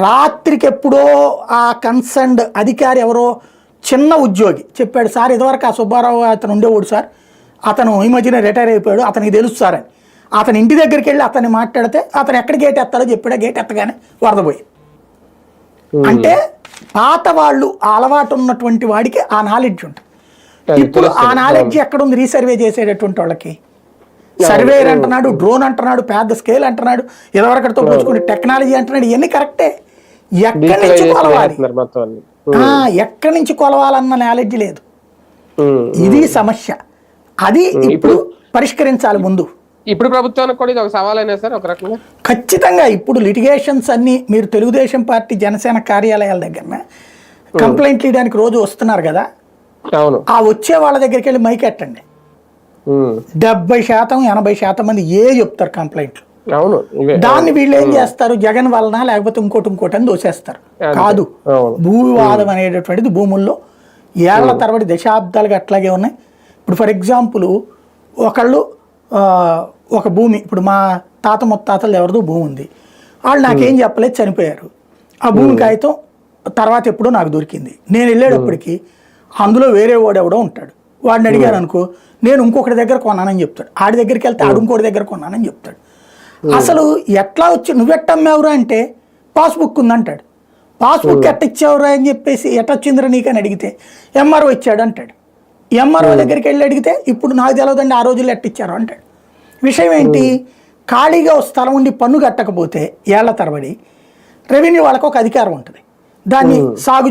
రాత్రికి ఎప్పుడో ఆ కన్సర్న్డ్ అధికారి ఎవరో చిన్న ఉద్యోగి చెప్పాడు సార్ ఇదివరకు ఆ సుబ్బారావు అతను ఉండేవాడు సార్. అతను ఈ మధ్యన రిటైర్ అయిపోయాడు. అతనికి తెలుసు సార్ అని. అతని ఇంటి దగ్గరికి వెళ్ళి అతన్ని మాట్లాడితే అతను ఎక్కడ గేట్ ఎత్తాడో చెప్పాడో గేట్ ఎత్తగానే వరద పోయింది అంటే పాత వాళ్ళు అలవాటు ఉన్నటువంటి వాడికి ఆ నాలెడ్జ్ ఉంటుంది. ఇప్పుడు ఆ. నాలెడ్జ్ ఎక్కడ ఉంది? రీసర్వే చేసేటటువంటి వాళ్ళకి. సర్వేర్ అంటున్నాడు డ్రోన్ అంటున్నాడు పెద్ద స్కేల్ అంటున్నాడు ఇదివరకటితో పోల్చుకునే టెక్నాలజీ అంటున్నాడు ఇవన్నీ కరెక్టే. ఎక్కడి నుంచి కొలవాలి? ఆ, ఎక్కడి నుంచి కొలవాలన్న నాలెడ్జ్ లేదు. ఉమ్, ఇది సమస్య. అది ఇప్పుడు పరిష్కరించాలి ముందు. ఇప్పుడు ప్రభుత్వానికి కూడా ఇది ఒక సవాలైనా సార్ ఒక రకంగా? ఖచ్చితంగా ఇప్పుడు లిటిగేషన్స్ అన్ని మీరు తెలుగుదేశం పార్టీ జనసేన కార్యాలయాల దగ్గర కంప్లైంట్లు ఇవ్వడానికి రోజు వస్తున్నారు కదా? అవును. ఆ వచ్చే వాళ్ళ దగ్గరికి వెళ్ళి మైక్ ఎట్టండి. ఉమ్, డెబ్బై శాతం ఎనభై శాతం మంది ఏ చెప్తారు కంప్లైంట్లు? అవును. దాన్ని వీళ్ళు ఏం చేస్తారు? జగన్ వలన లేకపోతే ఇంకోటి ఇంకోటి అని దోసేస్తారు. కాదు. భూవివాదం అనేటటువంటిది భూముల్లో ఏళ్ళ తరబడి దశాబ్దాలుగా అట్లాగే ఉన్నాయి. ఇప్పుడు ఫర్ ఎగ్జాంపుల్ ఒకళ్ళు ఒక భూమి ఇప్పుడు మా తాత ముత్తాతలు ఎవరిదో భూమి ఉంది. వాళ్ళు నాకేం చెప్పలేదు చనిపోయారు. ఆ భూమి కాగితం తర్వాత ఎప్పుడో నాకు దొరికింది. నేను వెళ్ళేటప్పటికి అందులో వేరే వాడు ఎవడో ఉంటాడు. వాడిని అడిగాను అనుకో నేను ఇంకొకటి దగ్గర కొన్నానని చెప్తాడు. ఆడి దగ్గరికి వెళ్తే ఆడు ఇంకోటి దగ్గర కొన్నానని చెప్తాడు. అసలు ఎట్లా వచ్చి నువ్వెట్టమ్మావురా అంటే పాస్బుక్ ఉందంటాడు. పాస్బుక్ ఎట్ట ఇచ్చావురా అని చెప్పేసి ఎట్ట వచ్చిందిరా నీకని అడిగితే ఎంఆర్ఓ ఇచ్చాడు అంటాడు. ఎంఆర్ఓ దగ్గరికి వెళ్ళి అడిగితే ఇప్పుడు నాకు తెలియదండి ఆ రోజుల్లో ఎట్ట ఇచ్చారు అంటాడు. విషయం ఏంటి? ఖాళీగా స్థలం ఉండి పన్ను కట్టకపోతే ఏళ్ళ తరబడి రెవెన్యూ వాళ్ళకు ఒక అధికారం ఉంటుంది. దాన్ని సాగు